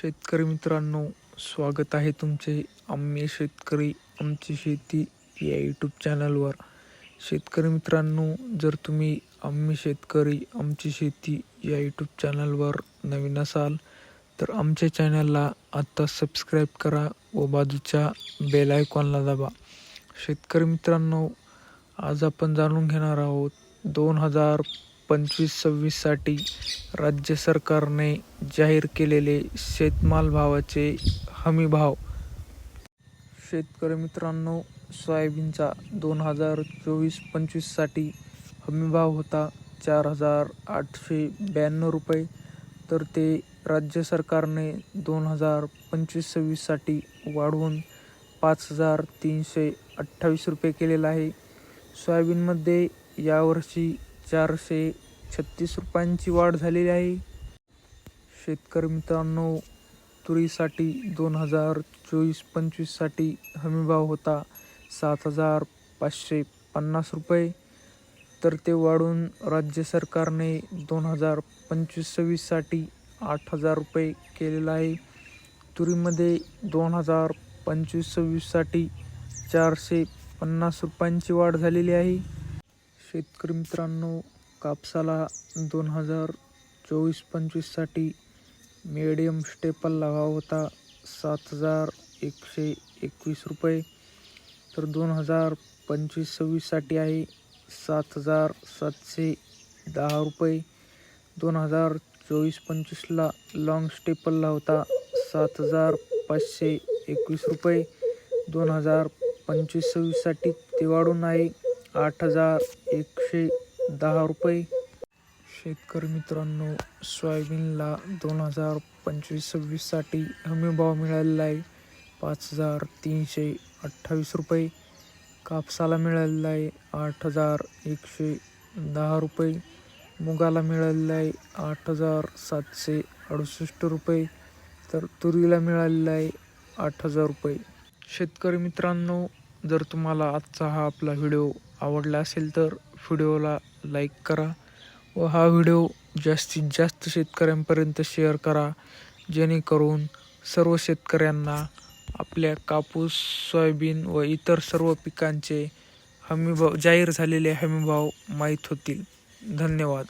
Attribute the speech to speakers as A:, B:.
A: शेतकरी मित्रांनो स्वागत आहे तुमचे आम्ही शेतकरी आमची शेती या यूट्यूब चॅनलवर शेतकरी मित्रांनो जर तुम्ही आम्ही शेतकरी आमची शेती या यूट्यूब चॅनलवर नवीन असाल तर आमच्या चॅनलला आत्ता सबस्क्राईब करा व बाजूच्या बेल आयकॉनला दाबा. शेतकरी मित्रांनो आज आपण जाणून घेणार आहोत दोन हजार पंचवीस सव्वीससाठी राज्य सरकारने जाहीर केलेले शेतमाल भावाचे हमी भाव. शेतकरी मित्रांनो सोयाबीनचा दोन हजार चोवीस पंचवीससाठी हमी भाव होता चार हजार आठशे ब्याण्णव रुपये. तर ते राज्य सरकारने दोन हजार पंचवीस सव्वीससाठी वाढवून पाच हजार तीनशे अठ्ठावीस रुपये केलेला आहे. सोयाबीनमध्ये यावर्षी चारशे छत्तीस रुपयांची वाढ झालेली आहे. शेतकरी मित्रांनो तुरीसाठी दोन हजार चोवीस पंचवीससाठी हमीभाव होता सात हजार पाचशे पन्नास रुपये. तर ते वाढून राज्य सरकारने दोन हजार पंचवीस सव्वीससाठी आठ हजार रुपये केलेला आहे. तुरीमध्ये दोन हजार पंचवीस सव्वीससाठी चारशे पन्नास रुपयांची वाढ झालेली आहे. शेतकरी मित्रांनो कापसाला दोन हजार चोवीस पंचवीससाठी मीडियम स्टेपल लावा होता. सात हजार एकशे एकवीस रुपये. तर दोन हजार पंचवीस सव्वीससाठी आहे. सात हजार सातशे दहा रुपये. दोन हजार चोवीस पंचवीसला लाँग स्टेपलला होता. सात हजार पाचशे एकवीस रुपये. दोन हजार पंचवीस सव्वीससाठी ते वाढून आहे. आठ हजार एकशे दहा रुपये. शेतकरी मित्रांनो सोयाबीनला दोन हजार पंचवीस सव्वीससाठी हमीभाव मिळालेला आहे. पाच हजार तीनशे अठ्ठावीस रुपये. कापसाला मिळालेला आहे आठ हजार एकशे दहा रुपये. मुगाला मिळालेला आहे आठ हजार सातशे अडुसष्ट रुपये. तर तुरीला मिळालेला आहे आठ हजार रुपये. शेतकरी मित्रांनो जर तुम्हाला आजचा हा आपला व्हिडिओ आवडला असेल तर व्हिडिओला लाईक करा व हा व्हिडिओ जास्तीत जास्त शेतकऱ्यांपर्यंत शेअर करा जेणेकरून सर्व शेतकऱ्यांना आपल्या कापूस सोयाबीन व इतर सर्व पिकांचे हमीभाव जाहीर झालेले हमीभाव माहीत होतील. धन्यवाद.